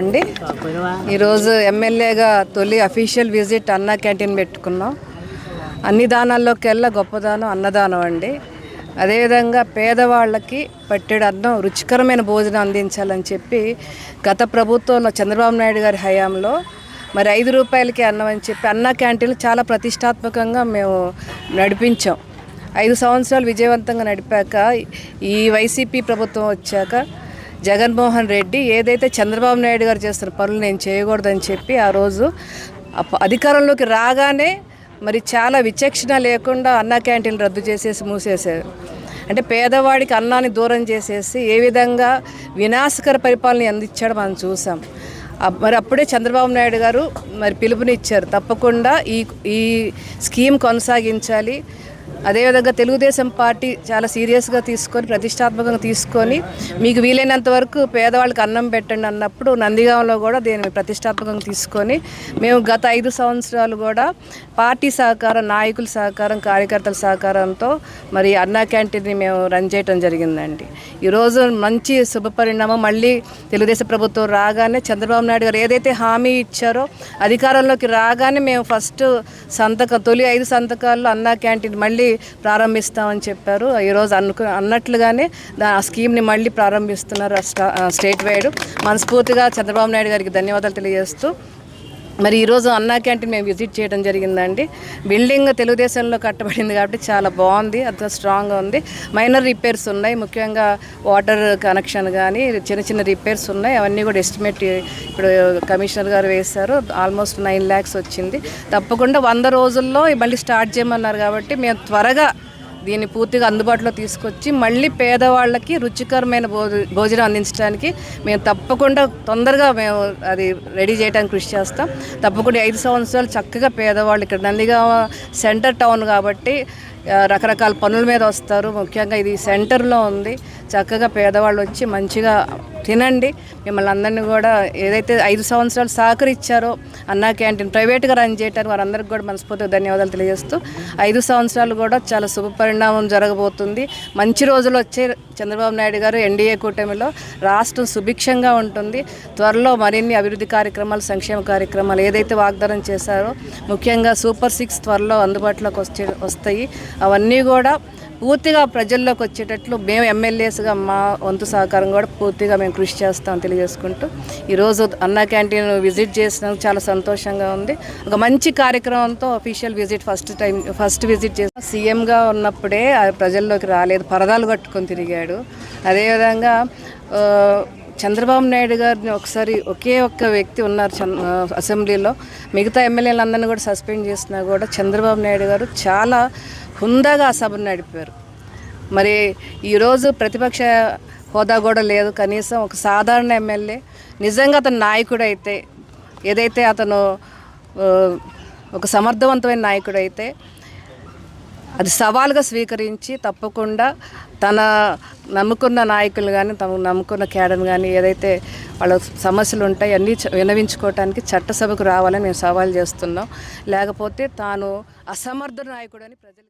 అండి ఈరోజు ఎమ్మెల్యేగా తొలి అఫీషియల్ విజిట్ అన్న క్యాంటీన్ పెట్టుకున్నాం. అన్ని దానాల్లోకెల్లా గొప్పదానం అన్నదానం అండి. అదేవిధంగా పేదవాళ్ళకి పట్టెడు అన్నం రుచికరమైన భోజనం అందించాలని చెప్పి గత ప్రభుత్వంలో చంద్రబాబు నాయుడు గారి హయాంలో మరి ఐదు రూపాయలకి అన్నం అని చెప్పి అన్న క్యాంటీన్లు చాలా ప్రతిష్టాత్మకంగా మేము నడిపించాం. ఐదు సంవత్సరాలు విజయవంతంగా నడిపాక ఈ వైసీపీ ప్రభుత్వం వచ్చాక జగన్మోహన్ రెడ్డి ఏదైతే చంద్రబాబు నాయుడు గారు చేస్తున్న పనులు నేను చేయకూడదని చెప్పి ఆ రోజు అప్ప- అధికారంలోకి రాగానే మరి చాలా విచక్షణ లేకుండా అన్న క్యాంటీన్లు రద్దు చేసేసి మూసేశారు. అంటే పేదవాడికి అన్నాన్ని దూరం చేసేసి ఏ విధంగా వినాశకర పరిపాలన అందించాడో మనం చూసాం. మరి అప్పుడే చంద్రబాబు నాయుడు గారు మరి పిలుపునిచ్చారు. తప్పకుండా ఈ ఈ స్కీమ్ కొనసాగించాలి. అదేవిధంగా తెలుగుదేశం పార్టీ చాలా సీరియస్గా తీసుకొని ప్రతిష్టాత్మకంగా తీసుకొని మీకు వీలైనంత వరకు పేదవాళ్ళకి అన్నం పెట్టండి అన్నప్పుడు నందిగాంలో కూడా దీన్ని ప్రతిష్టాత్మకంగా తీసుకొని మేము గత ఐదు సంవత్సరాలు కూడా పార్టీ సహకారం నాయకుల సహకారం కార్యకర్తల సహకారంతో మరి అన్నా క్యాంటీన్ని మేము రన్ చేయటం జరిగిందండి. ఈరోజు మంచి శుభపరిణామం మళ్ళీ తెలుగుదేశం ప్రభుత్వం రాగానే చంద్రబాబు నాయుడు గారు ఏదైతే హామీ ఇచ్చారో అధికారంలోకి రాగానే మేము ఫస్ట్ సంతకం తొలి ఐదు సంతకాల్లో అన్నా క్యాంటీన్ మళ్ళీ ప్రారంభిస్తామని చెప్పారు. ఈరోజు అనుకు అన్నట్లుగానే ఆ స్కీమ్ని మళ్ళీ ప్రారంభిస్తున్నారు ఆ స్టేట్ వైడ్. మనస్ఫూర్తిగా చంద్రబాబు నాయుడు గారికి ధన్యవాదాలు తెలియజేస్తూ మరి ఈరోజు అన్నా క్యాంటీన్ మేము విజిట్ చేయడం జరిగిందండి. బిల్డింగ్ తెలుగుదేశంలో కట్టబడింది కాబట్టి చాలా బాగుంది అంత స్ట్రాంగ్గా ఉంది. మైనర్ రిపేర్స్ ఉన్నాయి ముఖ్యంగా వాటర్ కనెక్షన్ కానీ చిన్న చిన్న రిపేర్స్ ఉన్నాయి. అవన్నీ కూడా ఎస్టిమేట్ ఇప్పుడు కమిషనర్ గారు వేశారు. ఆల్మోస్ట్ నైన్ ల్యాక్స్ వచ్చింది. తప్పకుండా వంద రోజుల్లో మళ్ళీ స్టార్ట్ చేయమన్నారు కాబట్టి మేము త్వరగా దీన్ని పూర్తిగా అందుబాటులో తీసుకొచ్చి మళ్ళీ పేదవాళ్ళకి రుచికరమైన భోజనం అందించడానికి మేము తప్పకుండా తొందరగా మేము అది రెడీ చేయడానికి కృషి చేస్తాం. తప్పకుండా ఐదు సంవత్సరాలు చక్కగా పేదవాళ్ళు ఇక్కడ నందిగామ సెంటర్ టౌన్ కాబట్టి రకరకాల పనుల మీద వస్తారు. ముఖ్యంగా ఇది సెంటర్లో ఉంది. చక్కగా పేదవాళ్ళు వచ్చి మంచిగా తినండి. మిమ్మల్ని అందరినీ కూడా ఏదైతే ఐదు సంవత్సరాలు సహకరించారో అన్నా క్యాంటీన్ ప్రైవేట్గా రన్ చేయటానికి వారందరికీ కూడా మనస్ఫూర్తిగా ధన్యవాదాలు తెలియజేస్తూ ఐదు సంవత్సరాలు కూడా చాలా శుభ పరిణామం జరగబోతుంది. మంచి రోజులు వచ్చే చంద్రబాబు నాయుడు గారు ఎన్డీఏ కూటమిలో రాష్ట్రం సుభిక్షంగా ఉంటుంది. త్వరలో మరిన్ని అభివృద్ధి కార్యక్రమాలు సంక్షేమ కార్యక్రమాలు ఏదైతే వాగ్దానం చేశారో ముఖ్యంగా సూపర్ సిక్స్ త్వరలో అందుబాటులోకి వచ్చే వస్తాయి. అవన్నీ కూడా పూర్తిగా ప్రజల్లోకి వచ్చేటట్లు మేము ఎమ్మెల్యేస్గా మా వంతు సహకారం కూడా పూర్తిగా మేము కృషి చేస్తాం తెలియజేసుకుంటూ ఈరోజు అన్న క్యాంటీన్ విజిట్ చేసినందుకు చాలా సంతోషంగా ఉంది. ఒక మంచి కార్యక్రమంతో official visit first time first visit చేసిన సీఎంగా ఉన్నప్పుడే ఆ ప్రజల్లోకి రాలేదు పరదాలు కట్టుకొని తిరిగాడు. అదేవిధంగా చంద్రబాబు నాయుడు గారిని ఒకసారి ఒకే ఒక్క వ్యక్తి ఉన్నారు అసెంబ్లీలో. మిగతా ఎమ్మెల్యేలందరినీ కూడా సస్పెండ్ చేసినా కూడా చంద్రబాబు నాయుడు గారు చాలా హుందాగా ఆ సభను నడిపారు. మరి ఈరోజు ప్రతిపక్ష హోదా కూడా లేదు. కనీసం ఒక సాధారణ ఎమ్మెల్యే నిజంగా అతను నాయకుడు అయితే ఏదైతే అతను ఒక సమర్థవంతమైన నాయకుడు అయితే అది సవాలుగా స్వీకరించి తప్పకుండా తన నమ్ముకున్న నాయకులు కానీ తమ నమ్ముకున్న క్యాడర్ కానీ ఏదైతే వాళ్ళ సమస్యలు ఉంటాయి అన్నీ వినవించుకోవటానికి విన్నవించుకోవటానికి చట్టసభకు రావాలని మేము సవాల్ చేస్తున్నాం. లేకపోతే తాను అసమర్థ నాయకుడని ప్రజలు